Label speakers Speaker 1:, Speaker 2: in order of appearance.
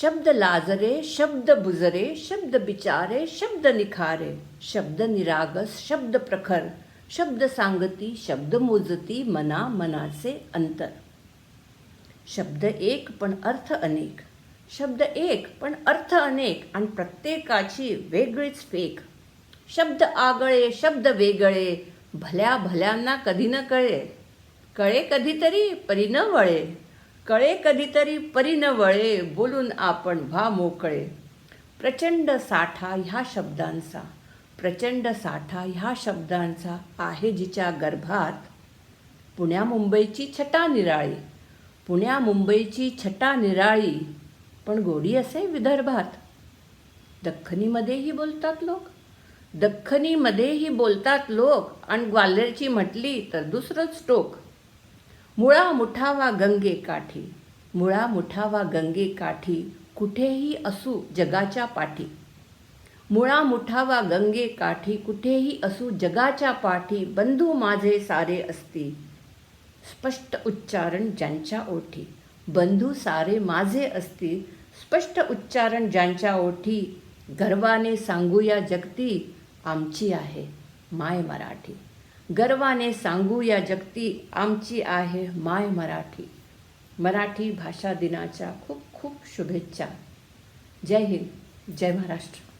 Speaker 1: शब्द लाजरे शब्द बुजरे शब्द बिचारे शब्द निखारे शब्द निरागस शब्द प्रखर शब्द सांगती शब्द मोजती मना मनाचे अंतर. शब्द एक पण अर्थ अनेक. शब्द एक पण अर्थ अनेक आणि प्रत्येकाची वेगळीच फेक. शब्द आगळे शब्द वेगळे भल्या भल्यांना कधी न कळे. कळे कधीतरी परी न वळे. कळे कधीतरी परी न वळे बोलून आपण व्हा मोकळे. प्रचंड साठा ह्या शब्दांचा प्रचंड साठा ह्या शब्दांचा आहे जिच्या गर्भात. पुण्या मुंबईची छटा निराळी पुण्या मुंबईची छटा निराळी पण गोडी असे विदर्भात. दख्खनीमध्येही बोलतात लोक दख्खनीमध्येही बोलतात लोक आणि ग्वाल्हेरची म्हटली तर दुसरंच टोक. मुळा मुठावा गंगे काठी मुळा मुठावा गंगे काठी कुठेही असू जगाच्या पाठी. मुळा मुठावा गंगे काठी कुठेही असू जगाच्या पाठी बंधू माझे सारे असती स्पष्ट उच्चारण ज्यांच्या ओठी बंधू सारे माझे असती स्पष्ट उच्चारण ज्यांच्या ओठी गर्वाने सांगूया जगती आमची आहे माय मराठी. गर्वाने सांगू या जगती आमची आहे माय मराठी. मराठी भाषा दिनाच्या खूप खूप शुभेच्छा. जय हिंद जय महाराष्ट्र.